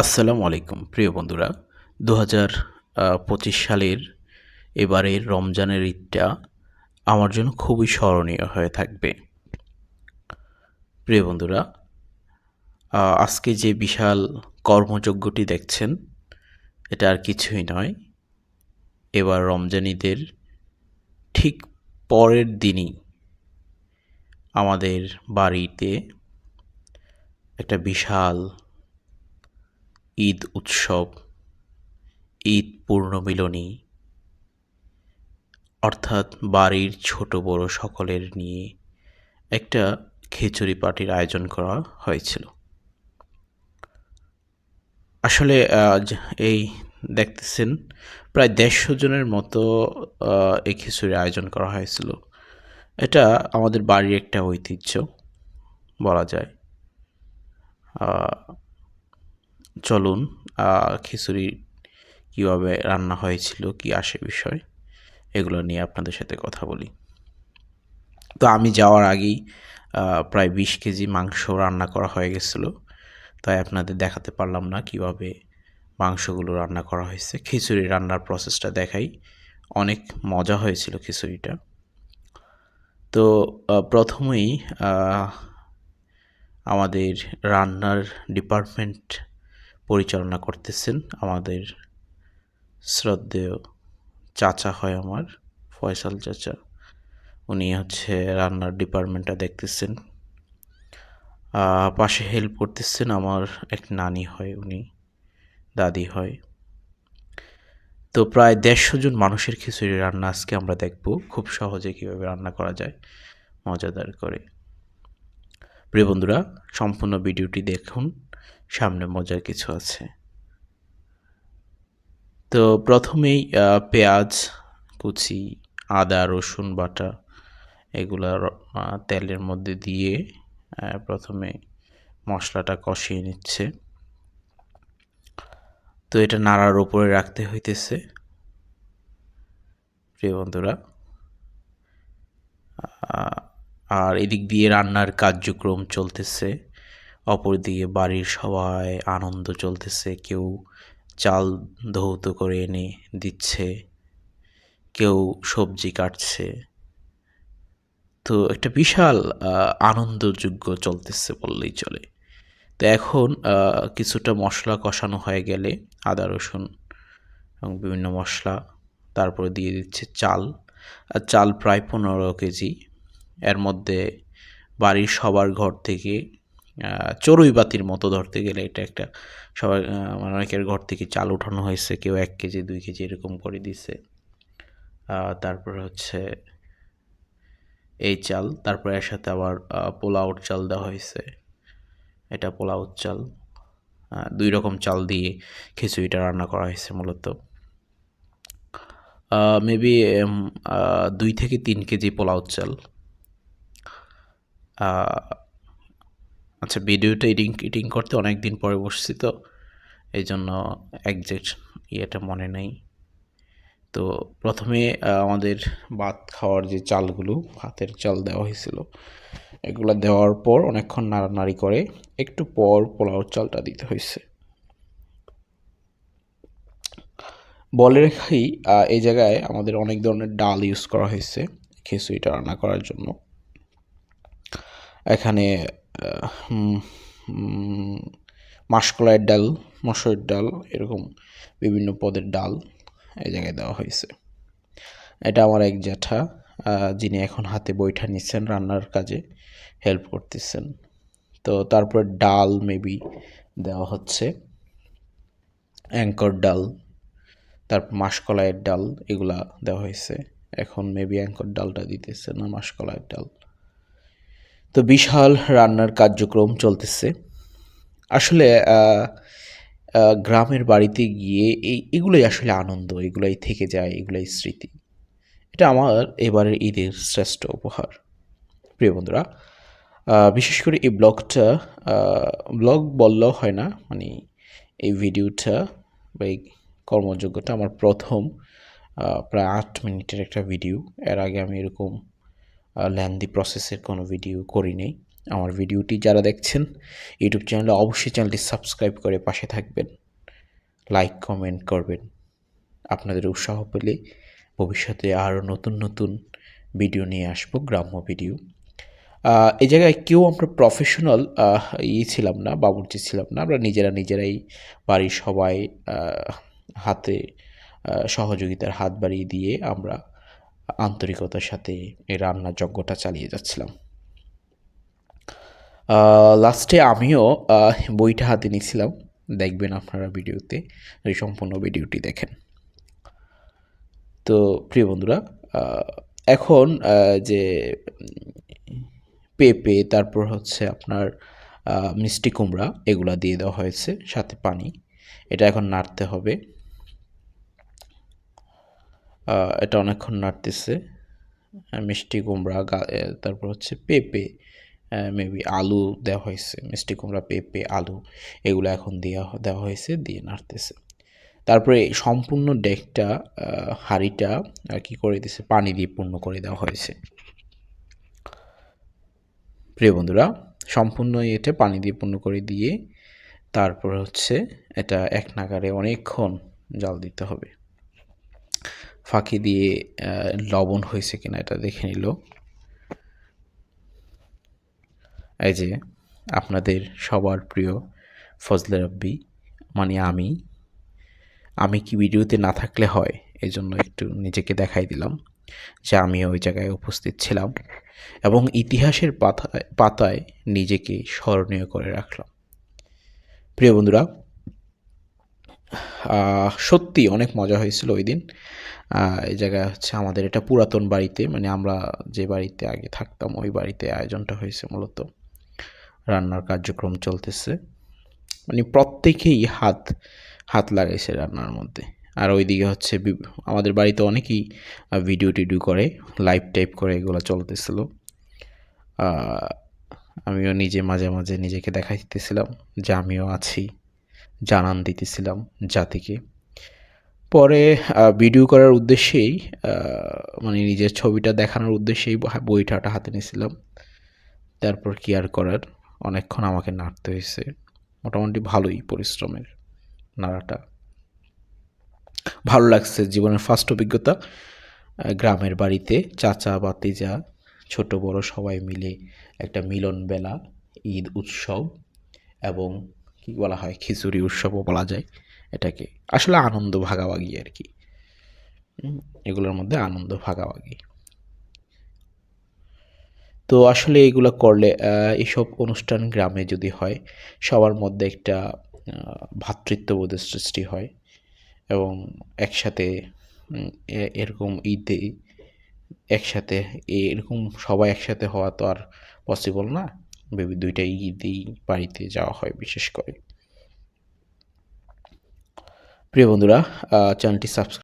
আসসালামু আলাইকুম, প্রিয় বন্ধুরা। দু হাজার পঁচিশ সালের এবারের রমজানের ঈদটা আমার জন্য খুবই স্মরণীয় হয়ে থাকবে। প্রিয় বন্ধুরা আজকে যে বিশাল কর্মযজ্ঞটি দেখছেন, এটা আর কিছুই নয়। এবার রমজান ঈদের ঠিক পরের দিনই আমাদের বাড়িতে একটা বিশাল ঈদ উৎসব, ঈদ পূর্ণমিলনী, অর্থাৎ বাড়ির ছোট বড় সকলের নিয়ে একটা খিচুড়ি পার্টির আয়োজন করা হয়েছিল। আসলে য- এই দেখতেছেন, প্রায় দেড়শো জনের মতো এই খিচুড়ির আয়োজন করা হয়েছিল। এটা আমাদের বাড়ির একটা ঐতিহ্য বলা যায়। চলুন খিচুড়ি কীভাবে রান্না হয়েছিল, কি আসে বিষয়, এগুলো নিয়ে আপনাদের সাথে কথা বলি। তো আমি যাওয়ার আগেই প্রায় বিশ কেজি মাংস রান্না করা হয়ে গেছিল। তাই আপনাদের দেখাতে পারলাম না কীভাবে মাংসগুলো রান্না করা হয়েছে। খিচুড়ি রান্নার প্রসেসটা দেখাই। অনেক মজা হয়েছিল খিচুড়িটা। তো প্রথমেই আমাদের রান্নার ডিপার্টমেন্ট পরিচালনা করতেছেন আমাদের শ্রদ্ধেয় চাচা হয় আমার, ফয়সাল চাচা। উনি হচ্ছে রান্নার ডিপার্টমেন্টটা দেখতেছেন। পাশে হেল্প করতেছেন আমার এক নানি হয় উনি, দাদি হয়। তো প্রায় দেড়শো জন মানুষের খিচুড়ি রান্না আজকে আমরা দেখব খুব সহজে কীভাবে রান্না করা যায়, মজাদার করে। প্রিয় বন্ধুরা, সম্পূর্ণ ভিডিওটি দেখুন। সামনে মজার কিছু আছে। তো প্রথমেই পেঁয়াজ, কুচি, আদা, রসুন, বাটা এগুলা তেলের মধ্যে দিয়ে প্রথমে মশলাটা কষিয়ে নিচ্ছে। তো এটা নাড়ার উপরে রাখতে হইতেছে। প্রিয় বন্ধুরা আর এদিক দিয়ে রান্নার কার্যক্রম চলতেছে। অপরদিকে বাড়ির সবাই আনন্দ চলতেছে, কেউ চাল ধৌত করে এনে দিচ্ছে, কেউ সবজি কাটছে। তো একটা বিশাল আনন্দযোগ্য চলতেছে বললেই চলে। তো এখন কিছুটা মশলা কষানো হয়ে গেলে আদা, রসুন এবং বিভিন্ন মশলা তারপরে দিয়ে দিচ্ছে চাল। আর চাল প্রায় পনেরো কেজি। এর মধ্যে বাড়ির সবার ঘর থেকে চড়ুই বাতির মতো ধরতে গেলে এটা একটা সবাই মানে অনেকের ঘর থেকে চাল উঠানো হয়েছে, কেউ এক কেজি, দুই কেজি এরকম করে দিছে। তারপরে হচ্ছে এই চাল, তারপরে এর সাথে আবার পোলাওর চাল দেওয়া হয়েছে। এটা পোলাওর চাল। দুই রকম চাল দিয়ে খিচুড়িটা রান্না করা হয়েছে মূলত। মেবি দুই থেকে তিন কেজি পোলাও চাল। আচ্ছা ভিডিওটা এডিং এডিং করতে অনেক দিন পরে বসছি তো এই জন্য একজ্যাক্ট ইয়েটা মনে নেই। তো প্রথমে আমাদের ভাত খাওয়ার যে চালগুলো, ভাতের চাল দেওয়া হয়েছিল, এগুলো দেওয়ার পর অনেকক্ষণ নাড়ানাড়ি করে একটু পর পোলাও চালটা দিতে হয়েছে। বলে রেখাই এই জায়গায় আমাদের অনেক ধরনের ডাল ইউজ করা হয়েছে, খিচুড়িটা রান্না করার জন্য। এখানে মাসকলাইয়ের ডাল মসুরের ডাল, এরকম বিভিন্ন পদের ডাল এই জায়গায় দেওয়া হয়েছে। এটা আমার এক জ্যাঠা যিনি এখন হাতে বৈঠা নিচ্ছেন, রান্নার কাজে হেল্প করতেছেন। তো তারপর ডাল মেবি দেওয়া হচ্ছে। অ্যাঙ্কর ডাল, তারপর মাসকলাইয়ের ডাল, এগুলা দেওয়া হয়েছে। এখন মেবি অ্যাঙ্কর ডালটা দিতেছে না, মাসকলাইয়ের ডাল। তো বিশাল রান্নার কার্যক্রম চলতেছে। আসলে গ্রামের বাড়িতে গিয়ে এই, এগুলোই আসলে আনন্দ, এগুলাই থেকে যায়, এগুলাই স্মৃতি। এটা আমার এবারের ঈদের শ্রেষ্ঠ উপহার। প্রিয় বন্ধুরা বিশেষ করে এই ব্লগটা ব্লগ বললেও হয় না মানে এই ভিডিওটা বা এই কর্মযোগ্যটা আমার প্রথম প্রায় আট মিনিটের একটা ভিডিও। এর আগে আমি এরকম ল্যান্দি প্রসেসের কোনো ভিডিও করি নাই। আমার ভিডিওটি যারা দেখছেন ইউটিউব চ্যানেলে অবশ্যই চ্যানেলটি সাবস্ক্রাইব করে পাশে থাকবেন। লাইক কমেন্ট করবেন। আপনাদের উৎসাহ পেলে ভবিষ্যতে আরও নতুন নতুন ভিডিও নিয়ে আসব, গ্রাম্য ভিডিও এই জায়গায় কেউ আমরা প্রফেশনাল ই ছিলাম না, বাবুর্চি ছিলাম না। আমরা নিজেরা নিজেরাই বাড়ির সবাই হাতে সহযোগিতার হাত বাড়িয়ে দিয়ে আমরা আন্তরিকতার সাথে এই রান্নার যজ্ঞটা চালিয়ে যাচ্ছিলাম। লাস্টে আমিও বইটা হাতে নিয়েছিলাম। দেখবেন আপনারা ভিডিওতে সম্পূর্ণ ভিডিওটি দেখেন। তো প্রিয় বন্ধুরা এখন যে পেঁপে, তারপর হচ্ছে আপনার মিষ্টি কুমড়া, এগুলা দিয়ে দেওয়া হয়েছে সাথে পানি। এটা এখন নাড়তে হবে। এটা অনেকক্ষণ নাড়তেছে। মিষ্টি কুমড়া তারপর হচ্ছে পেঁপে মেবি আলু দেওয়া হয়েছে। মিষ্টি কুমড়া, পেঁপে, আলু এগুলো এখন দেওয়া দেওয়া হয়েছে, দিয়ে নাড়তেছে। তারপরে সম্পূর্ণ ডেকটা হাঁড়িটা কি করে দিছে, পানি দিয়ে পূর্ণ করে দেওয়া হয়েছে। প্রিয় বন্ধুরা, সম্পূর্ণ এটা পানি দিয়ে পূর্ণ করে দিয়ে তারপর হচ্ছে এটা এক নাগারে অনেকক্ষণ জাল দিতে হবে। ফাঁকি দিয়ে লবণ হয়েছে কিনা এটা দেখে নিল। এই যে আপনাদের সবার প্রিয় ফজলে রাব্বি মানে আমি। আমি কি ভিডিওতে না থাকলে হয়? এই জন্য একটু নিজেকে দেখাই দিলাম যে আমি ওই জায়গায় উপস্থিত ছিলাম এবং ইতিহাসের পাতায় পাতায় নিজেকে স্মরণীয় করে রাখলাম। প্রিয় বন্ধুরা সত্যি অনেক মজা হয়েছিল ওই দিন এই জায়গায় হচ্ছে আমাদের এটা পুরাতন বাড়িতে মানে আমরা যে বাড়িতে আগে থাকতাম, ওই বাড়িতে আয়োজনটা হয়েছে মূলত। রান্নার কার্যক্রম চলতেছে। মানে প্রত্যেকেই হাত হাত লাগাইছে রান্নার মধ্যে। আর ওইদিকে হচ্ছে আমাদের বাড়িতে অনেকেই ভিডিও টিডিও করে, লাইভ টাইপ করে এগুলো চলতেছিল। আমিও নিজে মাঝে মাঝে নিজেকে দেখাই দিতেছিলাম যে আমিও আছি। জানান দিতেছিলাম জাতিকে। পরে ভিডিও করার উদ্দেশ্যেই মানে নিজের ছবিটা দেখানোর উদ্দেশ্যেই বই- বইটাটা হাতে নিয়েছিলাম। তারপর কি আর করার? অনেকক্ষণ আমাকে নাড়তে হয়েছে। মোটামুটি ভালোই পরিশ্রমের নাড়াটা। ভালো লাগছে জীবনের ফার্স্ট অভিজ্ঞতা গ্রামের বাড়িতে চাচা বাতিজা ছোট, বড় সবাই মিলে একটা মিলন বেলা ঈদ, উৎসব এবং কি বলা হয়? খিচুড়ি উৎসবও বলা যায় এটাকে। আসলে আনন্দ ভাগাভাগি আর কি। এগুলোর মধ্যে আনন্দ ভাগাভাগি। তো আসলে এগুলো করলে এসব অনুষ্ঠান গ্রামে যদি হয়, সবার মধ্যে একটা ভ্রাতৃত্ববোধের সৃষ্টি হয় এবং একসাথে এরকম ঈদে একসাথে, এরকম সবাই একসাথে হওয়া তো আর পসিবল না। দুইটা ঈদেই বাড়িতে যাওয়া হয় বিশেষ করে। প্রিয় বন্ধুরা চ্যানেলটি সাবস্ক্রাইব